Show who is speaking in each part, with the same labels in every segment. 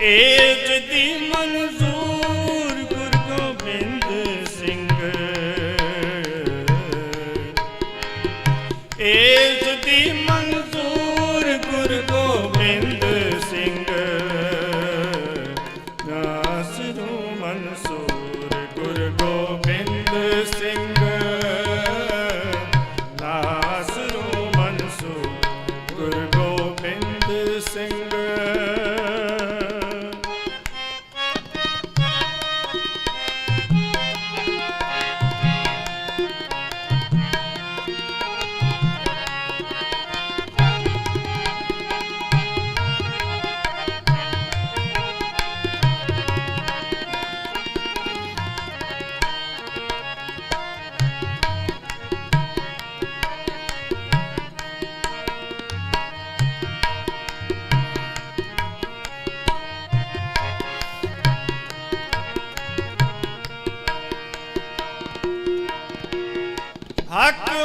Speaker 1: Age ਦੀ ਮੰਜ਼ੂਰ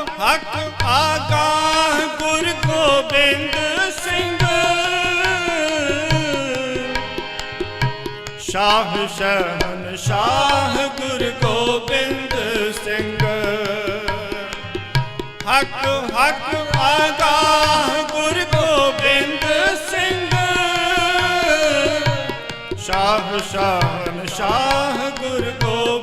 Speaker 1: ਹਕ ਆਗਾਹ ਗੁਰ ਗੋਬਿੰਦ ਸਿੰਘ। ਸ਼ਾਹ ਸ਼ਹਨ ਸ਼ਾਹ ਗੁਰ ਗੋਬਿੰਦ ਸਿੰਘ। ਹਕ ਹਕ ਆਗਾਹ ਗੁਰ ਗੋਬਿੰਦ ਸਿੰਘ। ਸ਼ਾਹ ਸ਼ਹਨ ਸ਼ਾਹ ਗੁਰ ਗੋਬਿੰਦ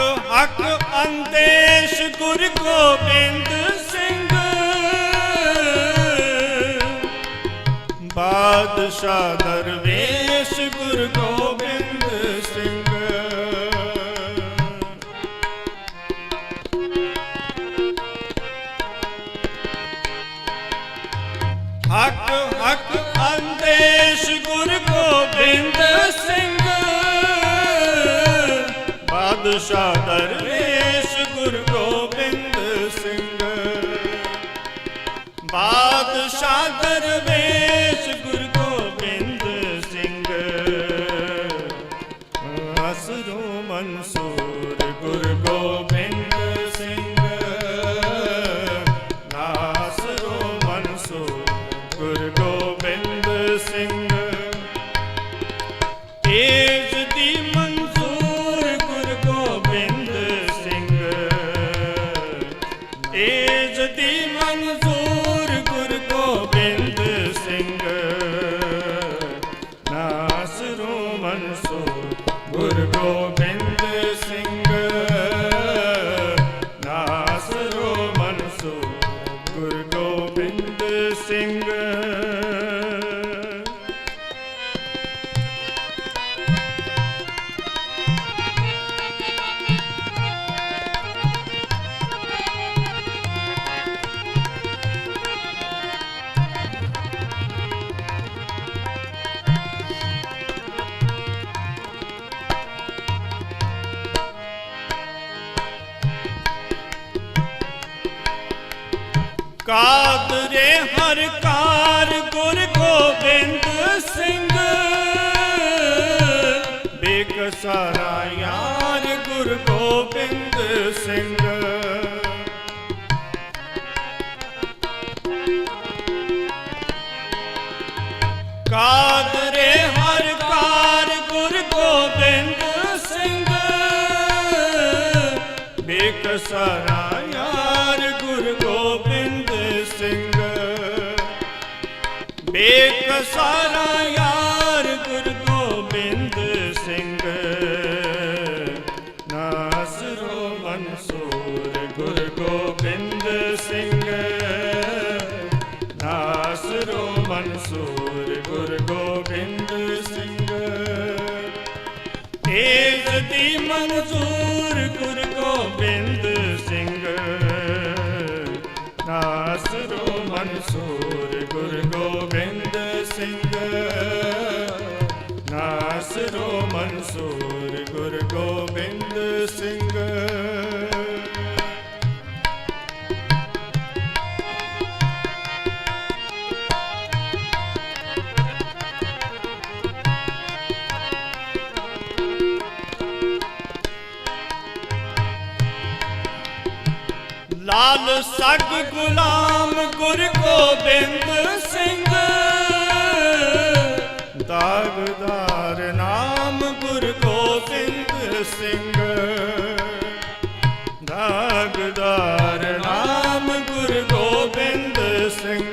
Speaker 1: ਹਕ ਅੰਦੇਸ਼ ਗੁਰ ਗੋਬਿੰਦ ਸਿੰਘ। ਬਾਦਸ਼ਾਹ ਦਰਵੇਸ਼ ਗੁਰ ਗੋਬਿੰਦ દર Lord. ਕਾਦਰੇ ਹਰ ਕਾਰ ਗੁਰ ਗੋਬਿੰਦ ਸਿੰਘ। ਬੇਕਸਾਰਾ ਯਾਰ ਗੁਰ ਗੋਬਿੰਦ ਸਿੰਘ। ਕਾਦਰੇ ਹਰ ਕਾਰ ਗੁਰ ਗੋਬਿੰਦ ਸਿੰਘ। ਬੇਕਸਾਰਾ ਤੇਜ ਦੀ ਮਨਜ਼ੂਰ ਗੁਰ ਗੋਬਿੰਦ ਸਿੰਘ। ਨਾਸਰੋ ਮਨਸੂਰ ਗੁਰ ਗੋਬਿੰਦ ਸਿੰਘ। ਨਾਸਰੋ ਮਨਸੂਰ ਗੁਰ ਗੋਬਿੰਦ ਸਿੰਘ। ਲਾਲ ਸਗ ਗੁਲਾਮ ਗੁਰ ਗੋਬਿੰਦ ਸਿੰਘ। ਦਾਗਦਾਰ ਨਾਮ ਗੁਰ ਗੋਬਿੰਦ ਸਿੰਘ। ਦਾਗਦਾਰ ਨਾਮ ਗੁਰ ਗੋਬਿੰਦ ਸਿੰਘ।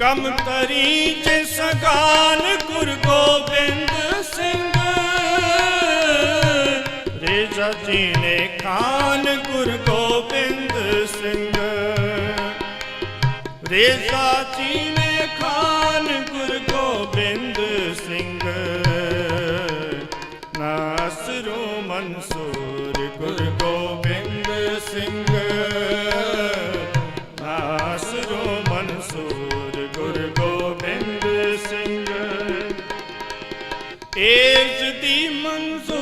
Speaker 1: ਕਮ ਤਰੀ ਜਿਸ ਗਾਨ ਜੀ ਨੇ ਖਾਨ ਗੁਰ ਗੋਬਿੰਦ ਸਿੰਘ। ਰੇਜਾ ਜੀ ਨੇ ਖਾਨ ਗੁਰ ਗੋਬਿੰਦ ਸਿੰਘ। ਨਾਸਰੋ ਮਨਸੂਰ ਗੁਰ ਗੋਬਿੰਦ ਸਿੰਘ। ਨਾਸਰੋ ਮਨਸੂਰ ਗੁਰ ਗੋਬਿੰਦ ਸਿੰਘ। ਏਜ ਦੀ ਮਨਸੂਰ